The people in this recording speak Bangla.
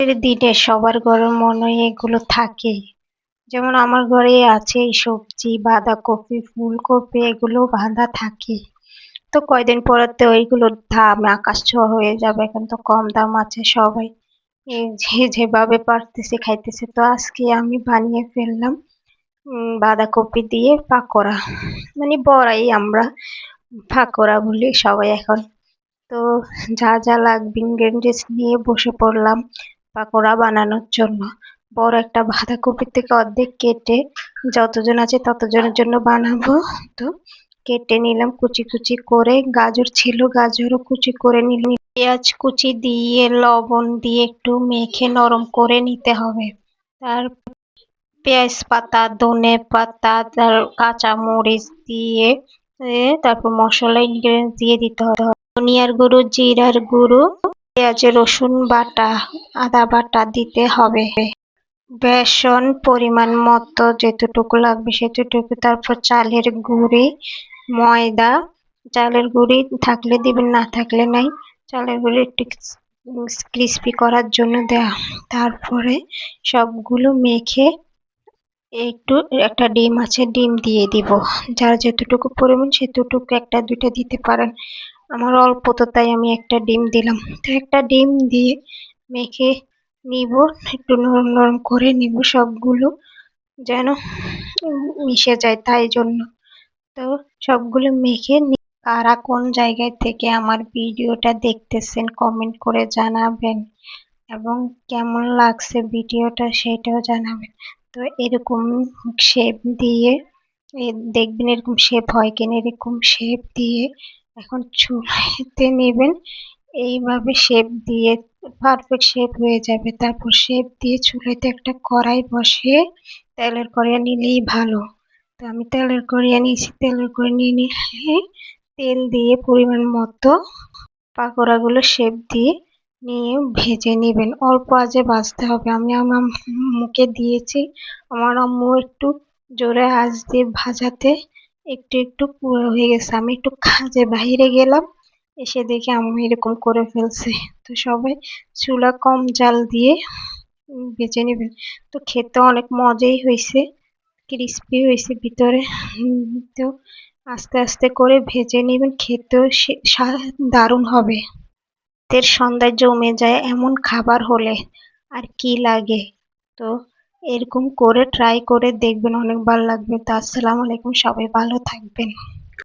এর দিনে সবার ঘরের মনে এগুলো থাকেই যেমন আমার ঘরে আছে সবজি, বাঁধাকপি, ফুলকপি, এগুলো বাঁধা থাকে। তো কয়দিন পরে তো ওইগুলোর দাম আকাশ ছোঁয়া হয়ে যাবে, এখন তো কম দাম আছে সবাই। যে যেভাবে পারতেছে, খাইতেছে। তো আজকে আমি বানিয়ে ফেললাম বাঁধাকপি দিয়ে পাকোড়া। মানে বড়াই আমরা, পাকোড়া বলি সবাই এখন। তো যা যা লাগবে ইনগ্রেডিয়েন্টস নিয়ে বসে পড়লাম। পাকোড়া বানানোর জন্য। বড় একটা বাঁধাকপি থেকে অর্ধেক কেটে যতজন আছে ততজনের জন্য বানাবো। তো কেটে নিলাম, কুচি কুচি করে। গাজর ছিল, গাজরও কুচি করে নিলাম। পেঁয়াজ কুচি দিয়ে, লবণ দিয়ে একটু মেখে নরম করে নিতে হবে। তার পেঁয়াজ পাতা, ধনে পাতা, তার কাঁচা মরিচ দিয়ে তারপর মশলা ইনগ্রেডিয়েন্টস দিয়ে দিতে হবে। ধনিয়ার গুঁড়ো, জিরার গুঁড়ো পেঁয়াজ রসুন বাটা, আদা বাটা দিতে হবে। বেসন পরিমাণ মতো যেতটুকু লাগবে সেতটুকু তারপর চালের গুঁড়ি, ময়দা। চালের গুঁড়ি থাকলে দিবেন, না থাকলে নাই। চালের গুঁড়ি একটু ক্রিস্পি করার জন্য দেওয়া তারপরে সবগুলো মেখে একটু একটা ডিম আছে, ডিম দিয়ে দিব। যার যতটুকু পরিমাণ সেতটুকু একটা দুইটা দিতে পারেন। আমার অল্প তো তাই আমি একটা ডিম দিলাম। তো একটা ডিম দিয়ে মেখে নিব, একটু নরম নরম করে নিব সবগুলো, যেন মিশে যায় তাই জন্য। তো সবগুলো মেখে কারা কোন জায়গায় থেকে আমার ভিডিওটা দেখতেছেন কমেন্ট করে জানাবেন এবং কেমন লাগছে ভিডিওটা সেটাও জানাবেন। তো এরকম শেপ দিয়ে দেখবেন এরকম শেপ হয় কিনা, এরকম শেপ দিয়ে এখন চুলাতে নেবেন। এইভাবে শেপ দিয়ে পারফেক্ট শেপ হয়ে যাবে। তারপর শেপ দিয়ে চুলাতে একটা কড়াই বসিয়ে তেলের কড়াই নিলেই ভালো। তো আমি তেলের কড়াই নিয়েছি তেলের কড়াই নিয়ে নিয়ে তেল দিয়ে পরিমাণ মতো পাকোড়াগুলো শেপ দিয়ে নিয়ে ভেজে নেবেন। অল্প আজে ভাজতে হবে। আমি আমার মুখে দিয়েছি। আমার আম্মু একটু জোরে আঁচ দিয়ে ভাজাতে একটু একটু হয়ে গেছে। আমি একটু কাজে বাইরে গেলাম, এসে দেখি আমি এরকম করে ফেলছে। তো সবাই চুলা কম জাল দিয়ে ভেজে নেবেন তো খেতে অনেক মজাই হয়েছে ক্রিস্পি হয়েছে ভিতরে। তো আস্তে আস্তে করে ভেজে নেবেন, খেতেও দারুণ হবে। রাতের সন্ধ্যায় জমে যায় এমন খাবার হলে আর কি লাগে? তো এরকম করে ট্রাই করে দেখবেন অনেক ভালো লাগবে। তো আসসালামু আলাইকুম সবাই ভালো থাকবেন।